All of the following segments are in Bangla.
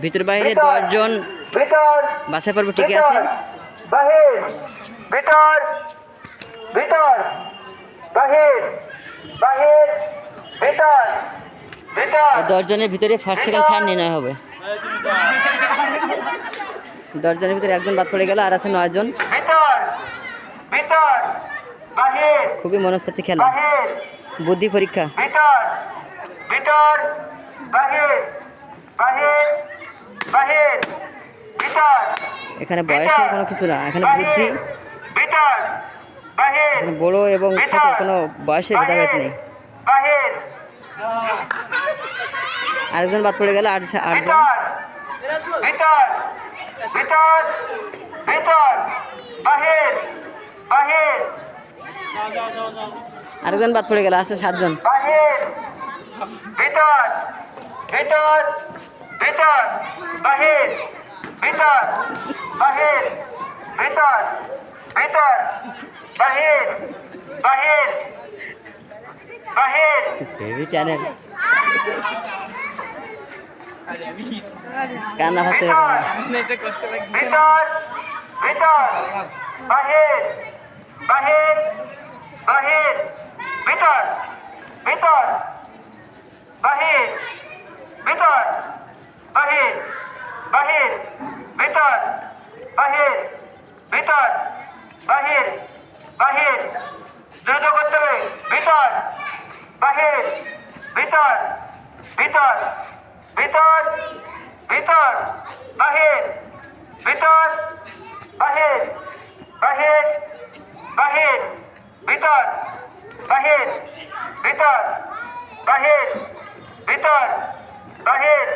ভিতর বাইরে দশজন ভিতর বাছাই পর্ব টিকে আছে? বাহির ভিতর ভিতর বাহির বাহির ভিতর ভিতর। দশজনের ভিতরে ফার্স্ট সেকেন্ড থার্ড নির্ণয় হবে। দশজনের ভিতরে একজন বাদ পড়ে গেল আর আছে নয়জন। ভিতর ভিতর বাহির খুবই মনস্তাত্ত্বিক খেলা। বুদ্ধি পরীক্ষা। ভিতর ভিতর বাহির বাহির। এখানে বয়সের কোনো কিছু না এখানে বুদ্ধি। ভিতর বাহির এখানে বড় এবং ছোট কোনো বয়সের ভেদাভেদ নেই। বাহির। আরেকজন বাদ পড়ে গেল আট আটজন। ভিতর ভিতর ভিতর ভিতর বাহির বাহির। আরেকজন বাদ পড়ে গেল আছে সাতজন। বাহির ভিতর ভিতর ভিতর বাহির ভিতর বাহির ভিতর ভিতর বাহির বাহির বাহির হেভি চ্যানেল কান্না ভিতর ভিতর ভিতর বাহির বাহির বাহির ভিতর ভিতর বাহির ভিতর বাহির বাহির, ভিতর বাহির ভিতর, বাহির বাহির। দ্রুত করতে হবে, ভিতর, বাহির, ভিতর ভিতর ভিতর ভিতর, বাহির ভিতর, বাহির বাহির বাহির, ভিতর বাহির ভিতর বাহির ভিতর, বাহির।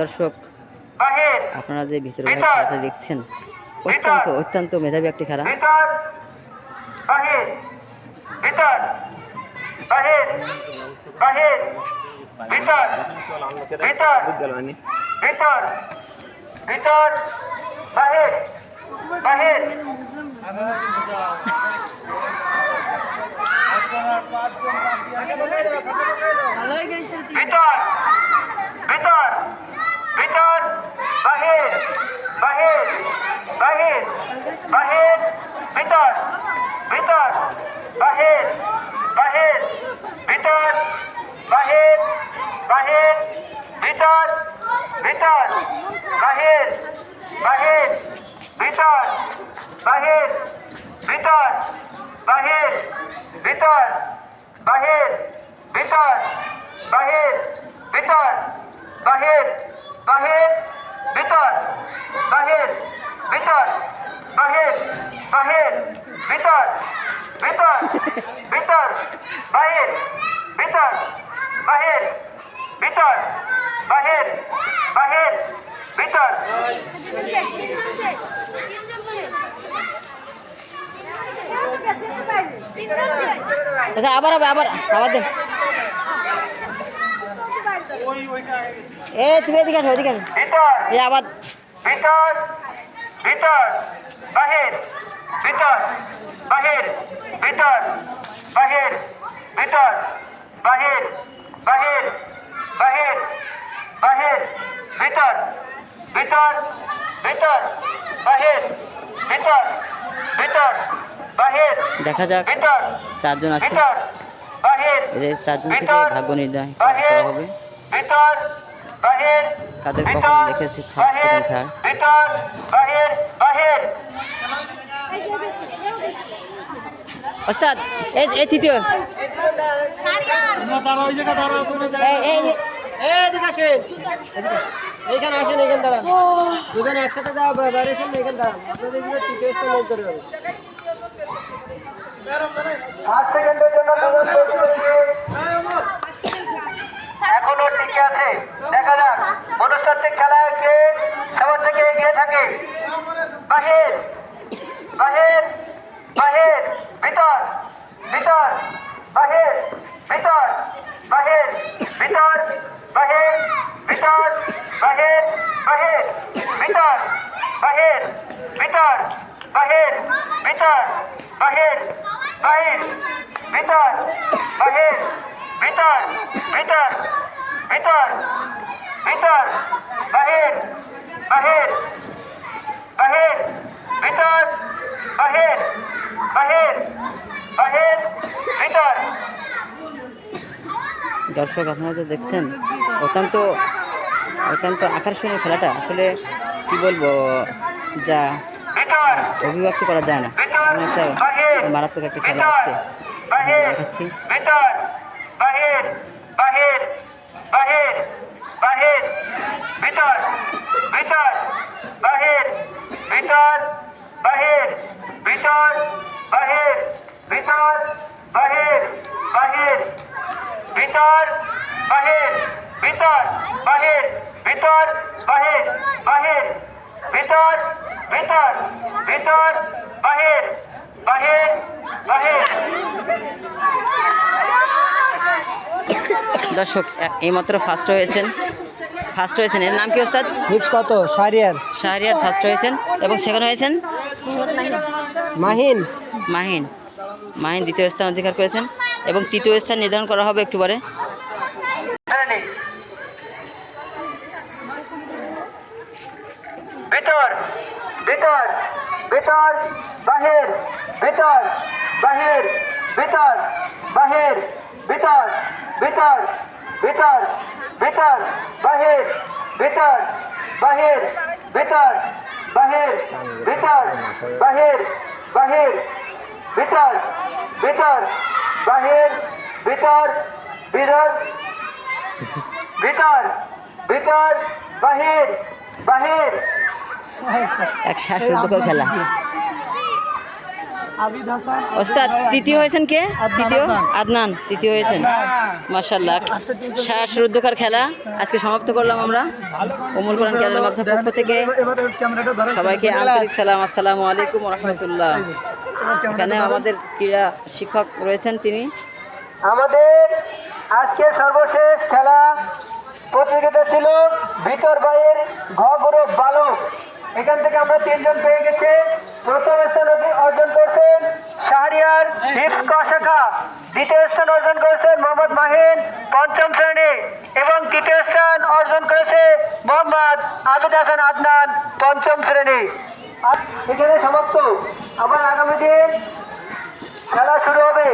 দর্শক আপনারা যে ভিতরে। খেলাটা দেখছেন অত্যন্ত অত্যন্ত মেধাবী একটি খেলা বাহির বাহির ভিতর ভিতর ভিতর ভিতর বাহির বাহির ভিতর ভিতর ভিতর বাহির বাহির বাহির বাহির ভিতর ভিতর বাহির বাহির ভিতর বাহির বাহির ভিতর ভিতর বাহির বাহির ভিতর বাহির ভিতর বাহির ভিতর বাহির ভিতর বাহির ভিতর বাহির বাহির ভিতর বাহির ভিতর বাহির বাহির ভিতর ভিতর ভিতর বাহির ভিতর বাহির ভিতর বাহির বাহির ভিতর আচ্ছা আবার হবে আবার আবার দেন। এ তুমি এদিকে আসো এদিকে আসো। ভিতর এই আবার। ভিতর ভিতর বাহির ভিতর বাহির ভিতর বাহির ভিতর বাহির বাহির বাহির বাহির ভিতর ভিতর ভিতর বাহির ভিতর ভিতর দেখা যাক চারজন আছে। এদের চারজন থেকে ভাগ্য নির্ণয় করা হবে। কাদের কখন ফার্স্ট সেকেন্ড থার্ড। বাহির। ওস্তাদ এই এই তৃতীয়। যে- আসেন। এখানে দাঁড়ান। দুজনে একসাথে যাওয়া বাইরে এখানে দাঁড়ান। আপনাদের তৃতীয় স্থান পাঁচ সেকেন্ডের জন্য। এখনও টিকে আছে। দেখা যাক। মনস্তাত্ত্বিক খেলায় কে সবার থেকে এগিয়ে থাকে? বাহির বাহির বাহির, ভিতর ভিতর, বাহির ভিতর বাহির ভিতর বাহির ভিতর, বাহির বাহির, ভিতর বাহির ভিতর বাহির, ভিতর বাহির বাহির ভিতর বাহির ভিতর ভিতর ভিতর ভিতর বাহির বাহির বাহির ভিতর বাহির বাহির বাহির ভিতর। দর্শক আপনারা তো দেখছেন অত্যন্ত অত্যন্ত আকর্ষণীয় খেলাটা। আসলে কি বলব যা অভিব্যক্ত করা যায় না। একটা মারাত্মক একটা খেলা আজকে দেখাচ্ছি। বাহির বাহির বাহির বাহির ভিতর ভিতর বাহির ভিতর বাহির ভিতর বাহির ভিতর বাহির বাহির ভিতর বাহির ভিতর বাহির ভিতর বাহির বাহির ভিতর ভিতর ভিতর বাহির বাহির বাহির। দর্শক এইমাত্র ফার্স্ট হয়েছেন। ফার্স্ট হয়েছেন। এর নাম কি ওস্তাদ? হিপস কত? সারিয়ার। শাহরিয়ার ফার্স্ট হয়েছেন। এবং সেকেন্ড হয়েছেন? মাহিন। মাহিন। মাহিন দ্বিতীয় স্থান অধিকার করেছেন। এবং তৃতীয় স্থান নির্ধারণ করা হবে একটু পরে শ্রেণি ভিতর ভিতর ভিতর বাহির ভিতর বাহির ভিতর বাহির ভিতর ভিতর ভিতর ভিতর বাহির ভিতর বাহির ভিতর বাহির ভিতর বাহির বাহির ভিতর ভিতর বাহির ভিতর ভিতর ভিতর ভিতর বাহির বাহির এক শ্বাসরুদ্ধকর খেলা। ওস্তাদ, তৃতীয় হয়েছেন কে? তৃতীয়? আদনান, তৃতীয় হয়েছেন। মার্শাল্লাহ শ্বাসরুদ্ধকর খেলা। আজকে সমাপ্ত করলাম আমরা। অমর কোরআন কেরালা মাদ্রাসা পক্ষ থেকে। সবাইকে আন্তরিক সালাম, আসসালামু আলাইকুম রহমতুল্লাহ। এখানে আমাদের ক্রীড়া শিক্ষক রয়েছেন তিনি। আমাদের আজকের সর্বশেষ খেলা প্রতিযোগিতা ছিল ভিতর বাইয়ের ঘ গ্রুপ বালক। এখান থেকে আমরা তিনজন পেয়ে গেছি। প্রথম স্থান অর্জন করছেন শাহরিয়ার হিপস ক শাখা দ্বিতীয় স্থান অর্জন করেছেন মোহাম্মদ মাহিন, পঞ্চম শ্রেণি। এবং তৃতীয় স্থান অর্জন করেছে মোহাম্মদ আবিদ হাসান আদনান, পঞ্চম শ্রেণি। এখানে সমাপ্ত। আবার আগামী দিন খেলা শুরু হবে।